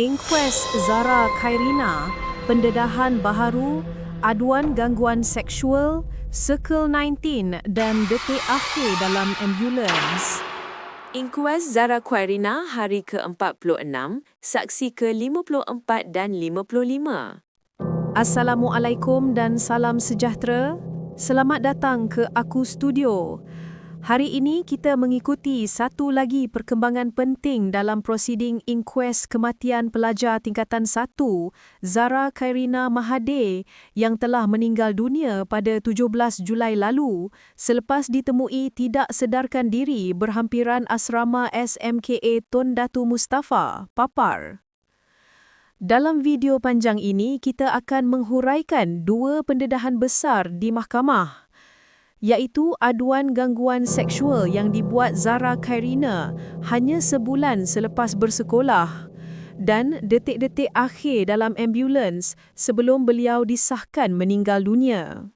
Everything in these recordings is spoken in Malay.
Inquest Zara Khairina, pendedahan baharu, aduan gangguan seksual, Circle 19 dan detik akhir dalam ambulans. Inkuas Zara Khairina hari ke-46, saksi ke-54 dan 55. Assalamualaikum dan salam sejahtera. Selamat datang ke Aku Studio. Hari ini kita mengikuti satu lagi perkembangan penting dalam prosiding inquest kematian pelajar tingkatan 1, Zara Khairina Mahathir yang telah meninggal dunia pada 17 Julai lalu selepas ditemui tidak sedarkan diri berhampiran asrama SMKA Tun Datu Mustafa, Papar. Dalam video panjang ini, kita akan menghuraikan dua pendedahan besar di mahkamah iaitu aduan gangguan seksual yang dibuat Zara Khairina hanya sebulan selepas bersekolah dan detik-detik akhir dalam ambulans sebelum beliau disahkan meninggal dunia.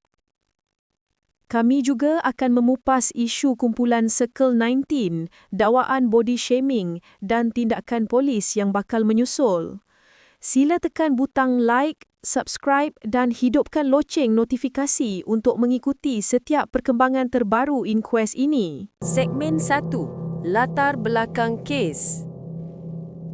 Kami juga akan memupas isu kumpulan Circle 19, dakwaan body shaming dan tindakan polis yang bakal menyusul. Sila tekan butang like, subscribe dan hidupkan loceng notifikasi untuk mengikuti setiap perkembangan terbaru Inquest ini. Segmen 1. Latar belakang kes.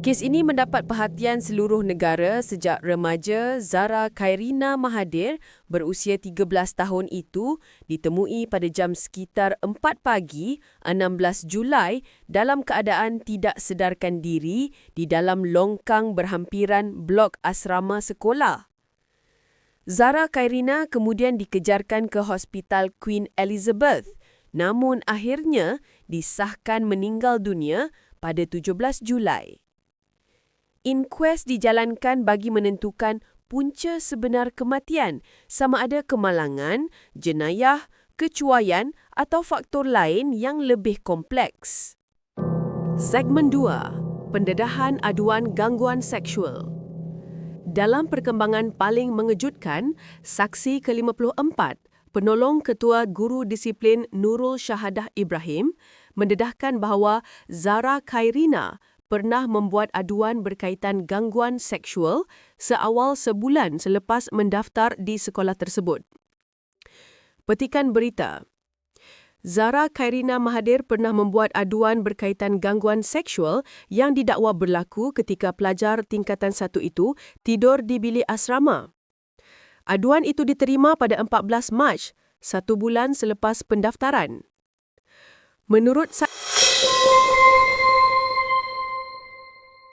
Kes ini mendapat perhatian seluruh negara sejak remaja Zara Khairina Mahathir berusia 13 tahun itu ditemui pada jam sekitar 4 pagi 16 Julai dalam keadaan tidak sedarkan diri di dalam longkang berhampiran blok asrama sekolah. Zara Khairina kemudian dikejarkan ke Hospital Queen Elizabeth namun akhirnya disahkan meninggal dunia pada 17 Julai. Inquest dijalankan bagi menentukan punca sebenar kematian sama ada kemalangan, jenayah, kecuaian atau faktor lain yang lebih kompleks. Segmen 2. Pendedahan aduan gangguan seksual. Dalam perkembangan paling mengejutkan, saksi ke-54, penolong ketua guru disiplin Nurul Syahadah Ibrahim, mendedahkan bahawa Zara Khairina pernah membuat aduan berkaitan gangguan seksual seawal sebulan selepas mendaftar di sekolah tersebut. Petikan berita Zara Khairina Mahathir pernah membuat aduan berkaitan gangguan seksual yang didakwa berlaku ketika pelajar tingkatan satu itu tidur di bilik asrama. Aduan itu diterima pada 14 Mac, satu bulan selepas pendaftaran. Menurut sa-